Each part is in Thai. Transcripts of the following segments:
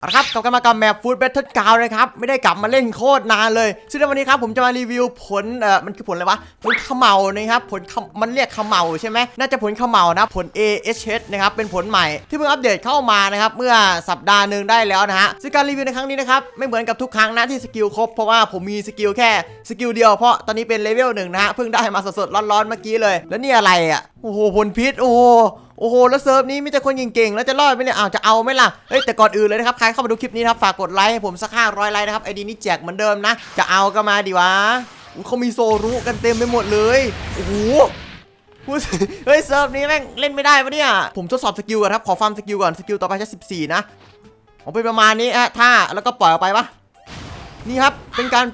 เอาละครับกลับกันมากับแมปฟูดเบทเทิลกาวนะครับ ไม่ได้กลับมาเล่นโคตรนานเลย ซึ่งในวันนี้ครับผมจะมารีวิวผลเอ่อมันคือผลอะไรวะ ผลขมเหลานะครับผลมันเรียกขมเหลาใช่ไหมน่าจะผลขมเหลานะผล AHH นะครับเป็นผลใหม่ที่เพิ่งอัปเดตเข้ามานะครับเมื่อสัปดาห์หนึ่งได้แล้วนะฮะซึ่งการรีวิวในครั้งนี้นะครับไม่เหมือนกับทุกครั้งนะที่สกิลครบเพราะว่าผมมีสกิลแค่สกิลเดียวเพราะตอนนี้เป็นเลเวลหนึ่งนะฮะเพิ่งได้มาสดๆร้อนๆเมื่อกี้เลย แล้วนี่อะไรอะโอ้โหผลพิษโอ้โหโอ้โหแล้วเซิร์ฟนี้มีแต่คนเก่งๆแล้วจะรอดไหมเนี่ยอ้าวจะเอาไหมล่ะเฮ้ยแต่ก่อนอื่นเลยนะครับใครเข้ามาดูคลิปนี้นะครับฝากกดไลค์ให้ผมสักห้าร้อยไลค์นะครับไอดีนี้แจกเหมือนเดิมนะ จะเอาก็มาดิวะเขามีโซรุกันเต็มไปหมดเลยโอ้โหเฮ้ยเซิร์ฟนี้แม่งเล่นไม่ได้ปะเนี่ยผมทดสอบสกิลก่อนครับขอฟาร์มสกิลก่อนสกิลต่อไปใช้14 นะผมเป็นประมาณนี้ฮะท่าแล้วก็ปล่อยออกไปปะนี่ครับเป็นการ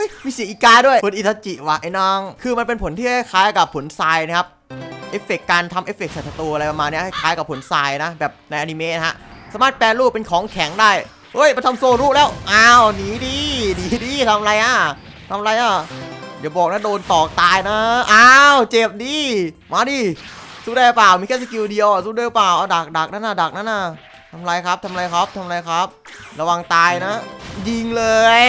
ฮ้ยมีเสียงอีกาด้วยผลอิทาจิวะไอ้น้อง คือมันเป็นผลที่คล้ายกับผลทรายนะครับเอฟเฟกต์การทำเอฟเฟกต์ใส่ศัตรูอะไรประมาณนี้คล้ายกับผลทรายนะ แบบในอนิเมะนะฮะสามารถแปลรูปเป็นของแข็งได้เฮ้ยมาทำโซรูแล้วอ้าวหนีดิหนีดิทำไรอะทำไรอะเดี๋ยวบอกนะโดนตอกตายนะอ้าวเจ็บดิมาดิสู้ได้เปล่ามีแค่สกิลเดียวสู้ได้เปล่าเอาดักดักนั่นน่ะดักนั่นน่ะ ทำไรครับทำไรครับทำไรครับ ระวังตายนะ ยิงเลย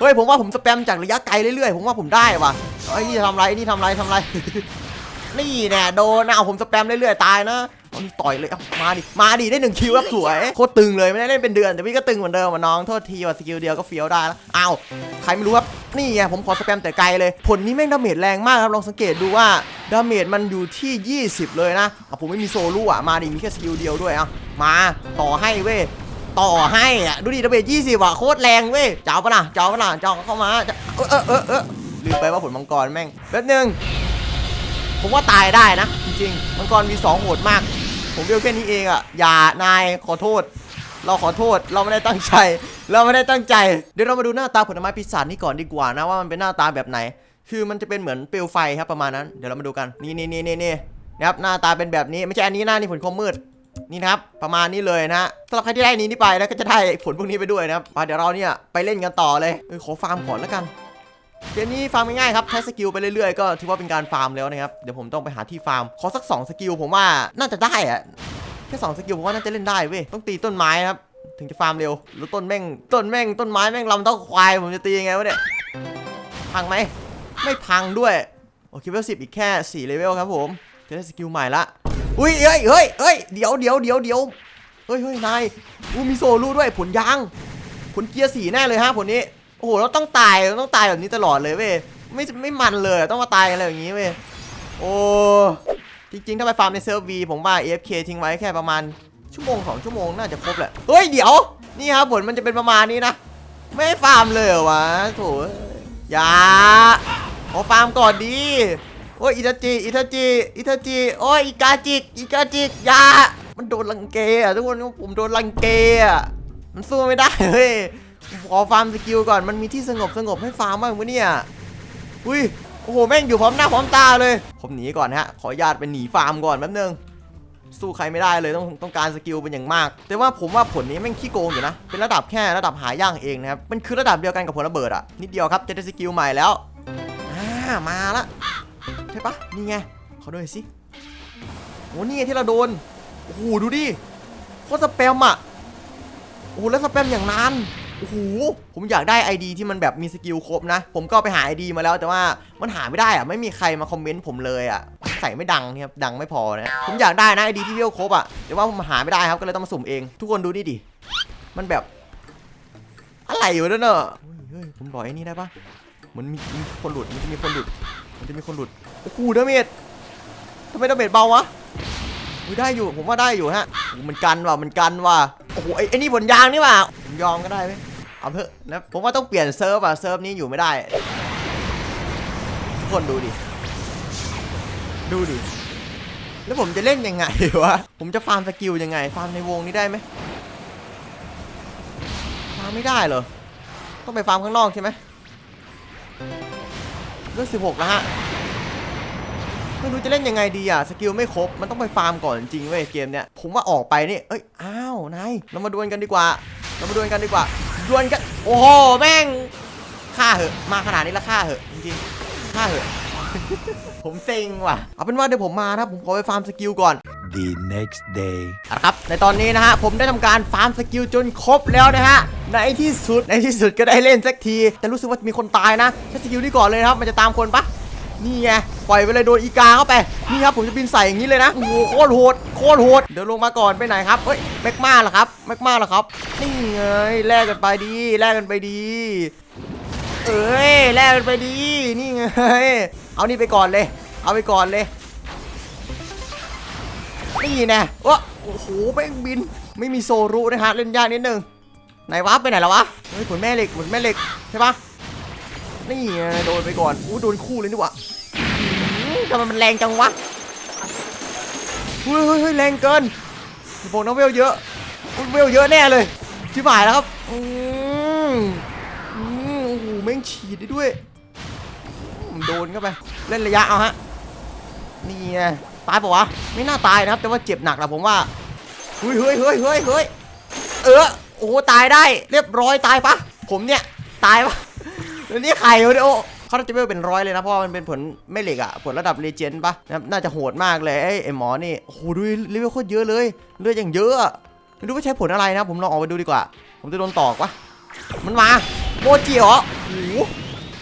เฮ้ยผมว่าผมสแปมจากระยะไกลเรื่อยๆ ผมว่าผมได้ว่ะไอ้นี่ทำไรไอ้นี่ทำไรทำไร นี่แน่โดนนะเอาผมสแปมเรื่อยๆตายนะ เอานี่ต่อยเลยเอามาดิ มาดิได้หนึ่งคิวครับสวย โคตรตึงเลยไม่ได้เล่นเป็นเดือน แต่พี่ก็ตึงเหมือนเดิมอะน้อง โทษทีว่าสกิลเดียวก็เฟี้ยวได้แล้วอ้าวใครไม่รู้ครับ นี่ไงผมขอสแปมแต่ไกลเลย ผลนี้แม่งดาเมจแรงมากครับลองสังเกตดูว่าดาเมจมันอยู่ที่ 20 เลยนะอะผมไม่มีโซลูอะมาดิมีแค่สกิลเดียวด้วยอะมาต่อให้เว้ยต่อให้อะดูดิดาเมจ20อะโคตรแรงเว้ยเจ้าปะล่ะเจ้าปะล่ะเจ้าเข้ามาเออเออเออเออลืมไปว่าผลมังกรแม่งแป๊บนึงผมว่าตายได้นะ จริงๆมังกรมีสองโหดมาก ผมเวลแค่นี้เองอะ อย่านายขอโทษ เราขอโทษเราไม่ได้ตั้งใจ เราไม่ได้ตั้งใจ เดี๋ยวเรามาดูหน้าตาผลไม้ปีศาจนี้ก่อนดีกว่านะว่ามันเป็นหน้าตาแบบไหน คือมันจะเป็นเหมือนเปลวไฟครับประมาณนั้น เดี๋ยวเรามาดูกัน นี่นี่นี่นี่นี่นะครับหน้าตาเป็นแบบนี้ไม่ใช่อันนี้หน้านี่ผลคมมืดนี่นะครับประมาณนี้เลยนะสำหรับใครที่ได้อันนี้นี่ไปแล้วก็จะได้ผลพวกนี้ไปด้วยนะครับไปเดี๋ยวเราเนี่ยไปเล่นกันต่อเลยเออขอฟาร์มก่อนแล้วกัน เกมนี้ฟาร์มง่ายๆครับ ใช้สกิลไปเรื่อยๆ ก็ถือว่าเป็นการฟาร์มแล้วนะครับ เดี๋ยวผมต้องไปหาที่ฟาร์ม ขอสัก 2 สกิลผมว่าน่าจะได้อะแค่2สกิลผมว่าน่าจะเล่นได้เว้ย ต้องตีต้นไม้ครับ ถึงจะฟาร์มเร็ว หรือต้นแม่ง ต้นแม่ง ต้นไม้แม่งลำเท่าควาย ผมจะตียังไงวะเนี่ย พังไหม ไม่พังด้วย โอเคเลเวลสิอีกแค่4เลเวลครับผม จะได้สกิลใหม่ละ อุ้ยเฮ้ยเฮ้ยเฮ้ย เดี๋ยวเดี๋ยวเดี๋ยวเดี๋ยวเฮ้ยเฮ้ยนายอู้มีโซลูด้วย ผลยาง ผลเกียร์สีแน่เลยฮะผลนี้ โอ้โหเราต้องตายเราต้องตายแบบนี้ตลอดเลยเว้ยไม่ไม่มันเลยต้องมาตายอะไรอย่างนี้เว้ยโอ้จริงๆ ถ้าไปฟาร์มในเซิร์ฟวีผมว่า AFK ทิ้งไว้แค่ประมาณชั่วโมงสองชั่วโมงน่าจะครบแหละเฮ้ยเดี๋ยวนี่ครับผลมันจะเป็นประมาณนี้นะไม่ฟาร์มเลยเหรอวะโถอย่าขอฟาร์มก่อนดีโอ้ยอิทาจิอิทาจิอิทาจิโอ้ยอีกาจิกอีกาจิกอย่ามันโดนรังเกอะทุกคนผมโดนรังเกอะมันสู้ไม่ได้เฮ้ย ขอฟาร์มสกิลก่อนมันมีที่สงบสงบให้ฟาร์มบ้างมั้ยเนี่ยอุ้ยโอ้โหแม่งอยู่พร้อมหน้าพร้อมตาเลย ผมหนีก่อนฮะ ขอญาตไปหนีฟาร์มก่อนแป๊บนึงสู้ใครไม่ได้เลยต้องต้องการสกิลเป็นอย่างมาก แต่ว่าผมว่าผลนี้แม่งขี้โกงอยู่นะ เป็นระดับแค่ระดับหายากเองนะครับ มันคือระดับเดียวกันกับผลระเบิดอะนิดเดียวครับจะได้สกิลใหม่แล้วอ่ามาละใช่ปะนี่ไงขอดูหน่อยสิโอ้นี่ไงที่เราโดนโอ้โหดูดิโคตรสแปมอะโอ้โหแล้วสแปมอย่างนาน โอ้โหผมอยากได้ ID ที่มันแบบมีสกิลครบนะ ผมก็ไปหา ID มาแล้วแต่ว่ามันหาไม่ได้อะไม่มีใครมาคอมเมนต์ผมเลยอะใส่ไม่ดังเนี่ยครับดังไม่พอนะผมอยากได้นะ ID ที่เวลครบอะแต่ว่าผมหาไม่ได้ครับก็เลยต้องมาสุ่มเอง ทุกคนดูนี่ดิมันแบบ อะไรอยู่นั่นเนอะเฮ้ยเฮ้ยผมบอกไอ้นี่ได้ปะมันมีมีคนหลุดมันจะมีคนหลุด มันจะมีคนหลุดโอ้โหดาเมจทำไมดาเมจเบาวะอุ๊ยได้อยู่ผมว่าได้อยู่ฮะโอ้โหมันกันว่ะมันกันว่ะโอ้โหไอ้ไอ้นี่บนยางนี่ว่ะผมยอมก็ได้ไหม เอาเถอะนะผมว่าต้องเปลี่ยนเซิร์ฟอะเซิร์ฟนี้อยู่ไม่ได้ทุกคนดูดิ ดูดิ แล้วผมจะเล่นยังไงวะ ผมจะฟาร์มสกิลยังไง ฟาร์มในวงนี้ได้ไหมฟาร์มไม่ได้เหรอ ต้องไปฟาร์มข้างนอกใช่ไหมเรื่องสิบหกแล้วฮะไม่รู้จะเล่นยังไงดีอะสกิลไม่ครบมันต้องไปฟาร์มก่อนจริงเว้ยเกมเนี้ยผมว่าออกไปนี่เอ้ยอ้าวนายเรามาดวลกันดีกว่า เรามาดวลกันดีกว่า ดวลกันโอ้โหแม่งฆ่าเหอะมาขนาดนี้แล้วฆ่าเหอะจริงๆฆ่าเหอะ ผมเซ็งว่ะ เอาเป็นว่าเดี๋ยวผมมานะผมขอไปฟาร์มสกิลก่อน the next day. เอาละครับ ในตอนนี้นะฮะ ผมได้ทำการฟาร์มสกิลจนครบแล้วนะฮะ ในที่สุด ในที่สุดก็ได้เล่นสักที แต่รู้สึกว่ามีคนตายนะ ใช้สกิลนี้ก่อนเลยนะครับ มันจะตามคนปะ นี่ไงปล่อยไปเลยโดนอีกาเข้าไปนี่ครับผมจะบินใส่อย่างนี้เลยนะโอ้โหโคตรโหดโคตรโหดเดี๋ยวลงมาก่อนไปไหนครับเฮ้ยแม็กมาเหรอครับแม็กมาเหรอครับนี่ไงแลกกันไปดีแลกกันไปดี เอ้ยแลกกันไปดีนี่ไงเอานี่ไปก่อนเลย เอาไปก่อนเลยนี่น่วะโอ้โหแม่งบินไม่มีโซรุนะฮะเล่นยากนิดนึงไหนวะไปไหนแล้ววะเฮ้ยผลแม่เหล็กผลแม่เหล็กใช่ปะ นี่ไงโดนไปก่อนอู้โดนคู่เลยนี่หวะอื้อทำไมมันแรงจังวะเฮ้ยเฮ้ยเฮ้ยแรงเกินบอกนะเวลเยอะเวลเยอะแน่เลยชิบหายแล้วครับอืมอืมโอ้โหแม่งฉีดได้ด้วยอืมโดนเข้าไปเล่นระยะเอาฮะนี่ไงตายปะวะไม่น่าตายนะครับ แต่ว่าเจ็บหนักนะผมว่าเฮ้ยเฮ้ยเฮ้ยเฮ้ยเฮ้ยเออโอ้โหตายได้เรียบร้อยตายปะผมเนี่ยตายปะ แล้วนี่ใครวะเนี่ยโอ้เขาจะไม่เป็นร้อยเลยนะเพราะว่ามันเป็นผลไม่เหล็กอะผลระดับเลเจนด์ปะนะครับน่าจะโหดมากเลยไอ้ไอ้หมอนี่โอ้โหดูเลเวลโคตรเยอะเลยเลือดอย่างเยอะอะไม่รู้ว่าใช้ผลอะไรนะ ผมลองออกไปดูดีกว่า ผมจะโดนตอกปะมันมาโมจิเหรอโอ้โห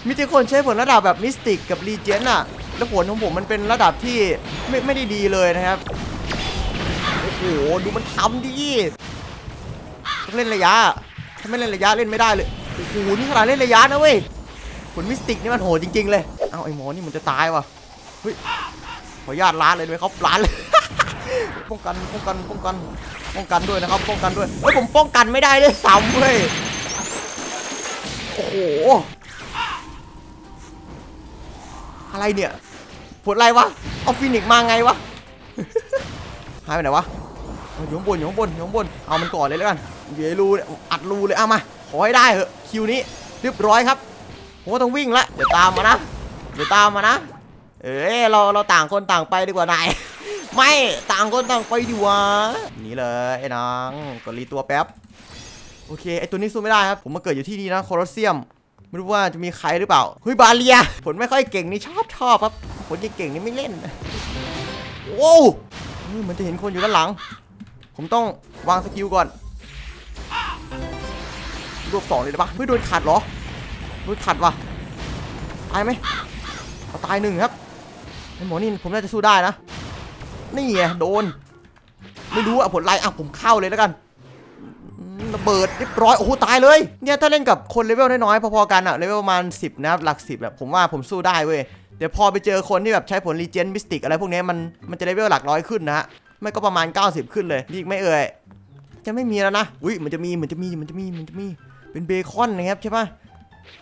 มีแต่คนใช้ผลระดับแบบมิสติกกับรีเจนอะแล้วผลของผมมันเป็นระดับที่ไม่ไม่ได้ดีเลยนะครับโอ้โหดูมันทำดิต้องเล่นระยะถ้าไม่เล่นระยะเล่นไม่ได้เลยโอ้โหนี่ขนาดเล่นระยะนะเว้ย ผลมิสติกนี่มันโหดจริง ๆ เลย เอ้าไอ้หมอนี่มันจะตายว่ะ เฮ้ย ขออนุญาตล้านเลยด้วยครับล้านเลย ป้องกัน ป้องกัน ป้องกัน ป้องกันด้วยนะครับ ป้องกันด้วยเฮ้ยผมป้องกันไม่ได้เลยซ้ำเว้ยโอ้โห อะไรเนี่ยผลอะไรวะ เอาฟินิกมาไงวะ หายไปไหนวะอยู่ข้างบนอยู่ข้างบนอยู่ข้างบน เอามันก่อนเลยแล้วกันอยู่ในรูเนี่ยอัดรูเลย เอามา ขอให้ได้เหอะ คิวนี้เรียบร้อยครับ ผมก็ต้องวิ่งละเดี๋ยวตามมานะเดี๋ยวตามมานะ เอ้ยเราเราต่างคนต่างไปดีกว่านายไม่ต่างคนต่างไปดีกว่านี่เลยไอ้นางกดรีตัวแป๊บโอเคไอตัวนี้สู้ไม่ได้ครับผมมาเกิดอยู่ที่นี่นะโคลอสเซียมไม่รู้ว่าจะมีใครหรือเปล่าเฮ้ยบาเลียผลไม่ค่อยเก่งนี่ชอบชอบครับผลเก่งๆนี่ไม่เล่นโอ้เฮ้ยมันจะเห็นคนอยู่ด้านหลัง ผมต้องวางสกิลก่อนรวบสองเลยได้ปะเฮ้ยโดนขัดเหรอ โดนขัดว่ะตายไหมเอาตายหนึ่งครับไอ้หมอนี่ผมน่าจะสู้ได้นะ นี่ไงโดน ไม่รู้อะผลไรอะผมเข้าเลยแล้วกันระเบิดเรียบร้อยโอ้โหตายเลยเนี่ยถ้าเล่นกับคนเลเวลน้อยๆพอๆกันอะเลเวลประมาณ 10 นะครับหลัก 10แบบผมว่าผมสู้ได้เว้ยเดี๋ยวพอไปเจอคนที่แบบใช้ผลรีเจนมิสติกอะไรพวกนี้มันมันจะเลเวลหลักร้อยขึ้นนะฮะไม่ก็ประมาณ 90 ขึ้นเลยนี่อีกไม่เอ่ยจะไม่มีแล้วนะอุ้ยมันจะมีมันจะมีมันจะมีมันจะมีเป็นเบคอนนะครับใช่ปะ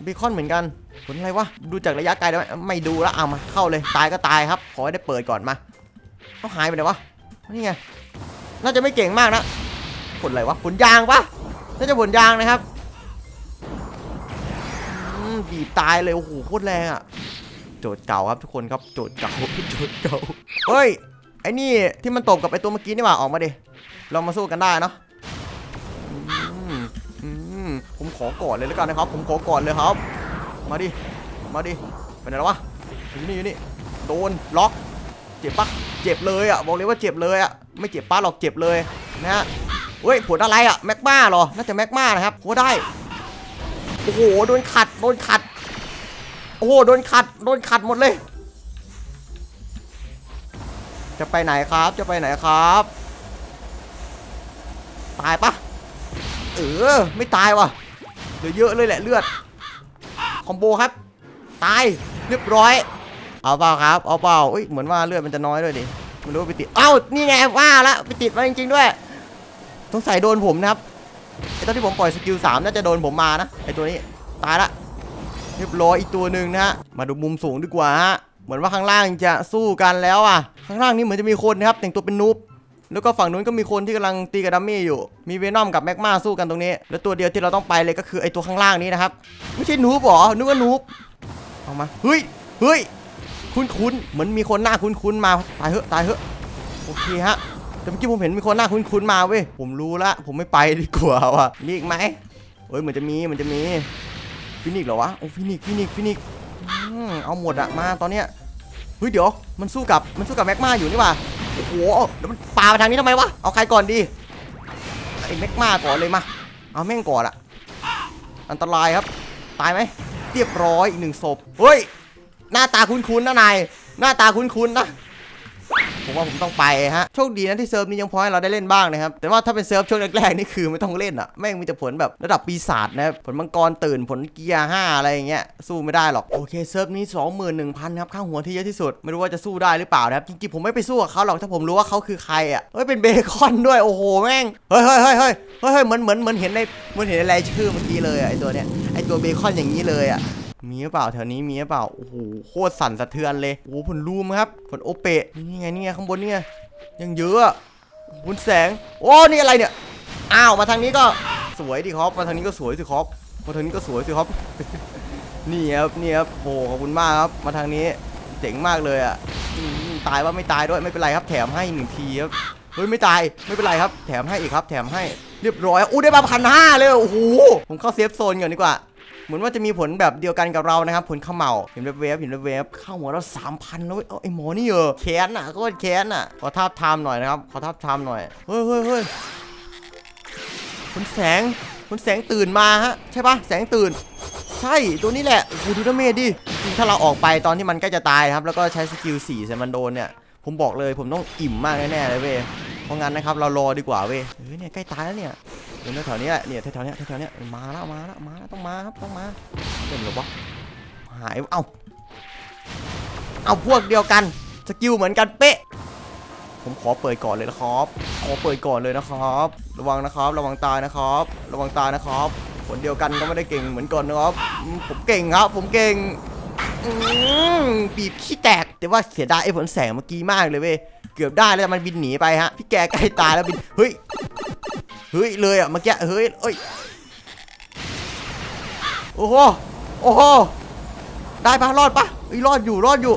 เบคอนเหมือนกันผลอะไรวะดูจากระยะไกลแล้วไม่ดูแล้วเอามาเข้าเลยตายก็ตายครับ ขอให้ได้เปิดก่อนมาเขาหายไปไหนวะนี่ไงน่าจะไม่เก่งมากนะผลอะไรวะผลยางปะน่าจะผลยางนะครับบีบตายเลยโอ้โหโคตรแรงอะโจทย์เก่าครับทุกคนครับโจทย์เก่าโจทย์เก่าเฮ้ยไอ้นี่ที่มันตบกับไอ้ตัวเมื่อกี้นี่หว่าออกมาดิเรามาสู้กันได้เนาะ ผมขอก่อนเลยแล้วกันนะครับ ผมขอก่อนเลยครับ มาดิ มาดิ ไปไหนแล้ววะ อยู่นี่อยู่นี่ โดนล็อก เจ็บปะเจ็บเลยอะ บอกเลยว่าเจ็บเลยอะ ไม่เจ็บป้าหรอกเจ็บเลยนะฮะเฮ้ยผลอะไรอะแม็กมาหรอ น่าจะแม็กมานะครับโหได้ โอ้โห โดนขัด โดนขัด โอ้โห โดนขัด โดนขัดหมดเลย จะไปไหนครับ จะไปไหนครับ ตายปะเออ ไม่ตายว่ะ เหลือเยอะเลยแหละเลือด คอมโบครับ ตาย เรียบร้อย เอาเปล่าครับ เอาเปล่าเอ้ย เหมือนว่าเลือดมันจะน้อยด้วยดิไม่รู้ไปติด เอ้า นี่ไงว่าละไปติดมาจริงๆด้วย ต้องใส่โดนผมนะครับ ไอตอนที่ผมปล่อยสกิล3น่าจะโดนผมมานะ ไอตัวนี้ ตายละ เรียบร้อยอีกตัวหนึ่งนะฮะ มาดูมุมสูงดีกว่าฮะ เหมือนว่าข้างล่างจะสู้กันแล้วอะ ข้างล่างนี้เหมือนจะมีคนนะครับ แต่งตัวเป็นนูบ แล้วก็ฝั่งนู้นก็มีคนที่กำลังตีกับดัมมี่อยู่ มีเวนอมกับแม็กมาสู้กันตรงนี้ แล้วตัวเดียวที่เราต้องไปเลยก็คือไอตัวข้างล่างนี้นะครับ ไม่ใช่นูบหรอ นึกว่านูบเอามา เฮ้ย เฮ้ย คุ้นๆ เหมือนมีคนหน้าคุ้นๆ มา ตายเหอะ ตายเหอะ โอเคฮะ แต่เมื่อกี้ผมเห็นมีคนหน้าคุ้นๆ มาเว้ย ผมรู้ละ ผมไม่ไปดีกว่าว่ะมีอีกไหมเฮ้ย เหมือนจะมี เหมือนจะมี ฟินิกเหรอวะ โอ้ ฟินิก ฟินิก ฟินิกเอาหมดอะมาตอนเนี้ย เฮ้ย เดี๋ยว มันสู้กับ มันสู้กับแม็กมาอยู่นี่ว่า โอ้โหแล้วมันปามาทางนี้ทำไมวะ เอาใครก่อนดีไอ้แม็กมาก่อนเลยมา เอาแม่งก่อนอะอันตรายครับ ตายไหม เรียบร้อยอีกหนึ่งศพ เฮ้ย หน้าตาคุ้นๆนะนาย หน้าตาคุ้นๆนะ ผมว่าผมต้องไปฮะโชคดีนะที่เซิร์ฟนี้ยังพอให้เราได้เล่นบ้างนะครับแต่ว่าถ้าเป็นเซิร์ฟช่วงแรกๆนี่คือไม่ต้องเล่นอะแม่งมีแต่ผลแบบระดับปีศาจนะผลมังกรตื่นผลเกียร์ห้าอะไรอย่างเงี้ยสู้ไม่ได้หรอกโอเคเซิร์ฟนี้21,000ครับค่าหัวที่เยอะที่สุด ไม่รู้ว่าจะสู้ได้หรือเปล่านะครับจริงๆผมไม่ไปสู้กับเขาหรอกถ้าผมรู้ว่าเขาคือใครอะเฮ้ยเป็นเบคอนด้วยโอ้โหแม่งเฮ้ยเฮ้ยเฮ้ยเฮ้ยเฮ้ยเฮ้ยเหมือนเหมือนเหมือนเห็นในเหมือนเห็นในรายชื่อเมื่อกี้เลยอะไอตัวเนี้ยไอตัวเบคอนอย่างนี้เลยอะ มีหรือเปล่าแถวนี้มีหรือเปล่าโอ้โหโคตรสั่นสะเทือนเลยโอ้โหผลรูมครับผลโอเปะนี่ไงนี่ไงข้างบนนี่ไงยังเยอะบุญแสงโอ้นี่อะไรเนี่ยอ้าวมาทางนี้ก็สวยดิครับมาทางนี้ก็สวยสิครับมาทางนี้ก็สวยสิครับนี่ครับนี่ครับโอ้ขอบคุณมากครับมาทางนี้เจ๋งมากเลยอะตายว่าไม่ตายด้วยไม่เป็นไรครับแถมให้หนึ่งทีครับเฮ้ยไม่ตายไม่เป็นไรครับแถมให้อีกครับ แถมให้เรียบร้อยอู้ได้มาพันห้าเลยโอ้โหผมเข้าเซฟโซนก่อนดีกว่า เหมือนว่าจะมีผลแบบเดียวกันกับเรานะครับผลเขมเหลาเห็นเวฟเห็นเวฟเข้าหัวเราสามพันแล้วเว้ยเอาไอ้หมอนี่เออแค้นอะโคตรแค้นอะขอทับไทม์หน่อยนะครับขอทับไทม์หน่อยเฮ้ยเฮ้ยเฮ้ยคุณแสงคุณแสงตื่นมาฮะใช่ปะแสงตื่น ใช่ตัวนี้แหละโอ้โหดูดาเมจดิจริงถ้าเราออกไปตอนที่มันใกล้จะตายครับ แล้วก็ใช้สกิล4ใส่มันโดนเนี่ยผมบอกเลยผมต้องอิ่มมากแน่ๆเลยเว้ยเพราะงั้นนะครับเรารอดีกว่าเว้ยเฮ้ยเนี่ยใกล้ตายแล้วเนี่ย เดี๋ยวแถวๆนี้แหละเนี่ยแถวๆเนี้ยแถวๆเนี้ยมาแล้วมาแล้วมาแล้วต้องมาครับต้องมาเห็นหรอวะหายเอ้าเอาพวกเดียวกันสกิลเหมือนกันเป๊ะ ผมขอเปิดก่อนเลยนะครับ ขอเปิดก่อนเลยนะครับ ระวังนะครับ ระวังตายนะครับ ระวังตายนะครับผลเดียวกันก็ไม่ได้เก่งเหมือนก่อนนะครับ ผมเก่งครับ ผมเก่งบีบขี้แตกแต่ว่าเสียดายไอ้ผลแสงเมื่อกี้มากเลยเว้ยเกือบได้แล้วมันบินหนีไปฮะพี่แกใกล้ตายแล้วบินเฮ้ย เฮ้ยเลยอะเมื่อกี้เฮ้ยเอ้ยโอ้โหโอ้โหได้ปะรอดปะอ้รอดอยู่รอดอยู่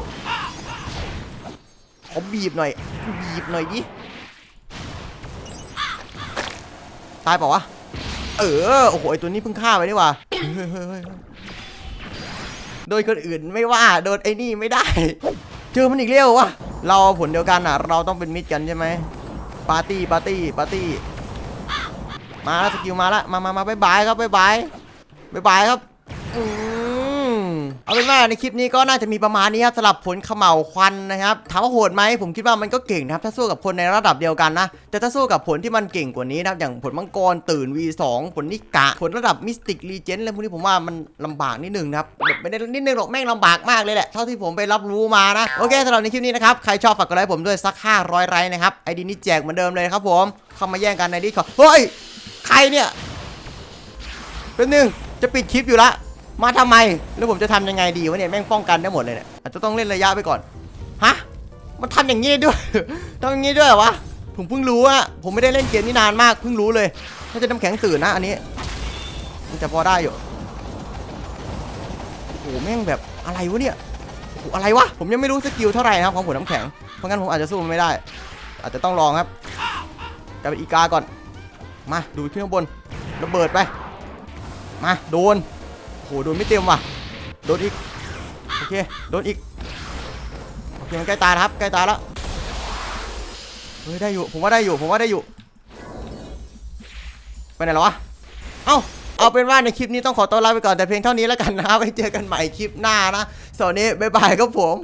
ขอบีบหน่อยบีบหน่อยดิตายเปล่าวะเออโอ้โหไอตัวนี้เพิ่งฆ่าไปนี่ว่าเฮ้ยเฮ้ยเฮ้ยโดนคนอื่นไม่ว่าโดนไอ้นี่ไม่ได้เจอมันอีกเร็ววะเราผลเดียวกันอะ เราต้องเป็นมิตรกันใช่ไหมปาร์ตี้ปาร์ตี้ปาร์ตี้ มาแล้วสกิลมาแล้วมามามาบายบายครับบายบายบายบายครับอืมเอาเป็นว่าในคลิปนี้ก็น่าจะมีประมาณนี้ครับสำหรับผลเขม่าควันนะครับถามว่าโหดไหมผมคิดว่ามันก็เก่งนะครับถ้าสู้กับคนในระดับเดียวกันนะ แต่ถ้าสู้กับผลที่มันเก่งกว่านี้นะครับอย่างผลมังกรตื่น V2 ผลนิกะ ผลระดับมิสติกรีเจนอะไรพวกนี้ผมว่ามันลำบากนิดนึงนะครับแบบไม่ได้นิดนึงหรอกแม่งลำบากมากเลยแหละเท่าที่ผมไปรับรู้มานะโอเคสำหรับในคลิปนี้นะครับใครชอบฝากกดไลค์ผมด้วยสัก500ไลค์นะครับไอดีนี้แจกเหมือนเดิมเลยครับผมเข้ามาแย่งกันในดิสคอร์เฮ้ย ใครเนี่ยเป็นหนึ่งจะปิดคลิปอยู่ละมาทำไม แล้วผมจะทำยังไงดีวะเนี่ยแม่งป้องกันได้หมดเลยเนี่ยอาจจะต้องเล่นระยะไปก่อนฮะมันทำอย่างนี้ด้วยทำอย่างนี้ด้วยวะผมเพิ่งรู้อะผมไม่ได้เล่นเกมนี้นานมากเพิ่งรู้เลยน่าจะน้ำแข็งตื่นนะอันนี้มันจะพอได้อยู่โอ้โหแม่งแบบอะไรวะเนี่ยโอ้โหอะไรวะผมยังไม่รู้สกิลเท่าไหร่นะครับของผลน้ำแข็งเพราะงั้นผมอาจจะสู้มันไม่ได้ อาจจะต้องลองครับกลายเป็นอีกาก่อน มาดูขึ้นข้างบนระเบิดไปมาโดนโหโดนไม่เต็มว่ะโดนอีกโอเคโดนอีกโอเคมันใกล้ตาครับใกล้ตาแล้วเฮ้ยได้อยู่ผมว่าได้อยู่ผมว่าได้อยู่ไปไหนแล้ววะเอ้าเอาเป็นว่าในคลิปนี้ต้องขอตัวลาไปก่อนแต่เพียงเท่านี้แล้วกันนะครับไว้เจอกันใหม่คลิปหน้านะสวัสดีบ๊ายบายครับผม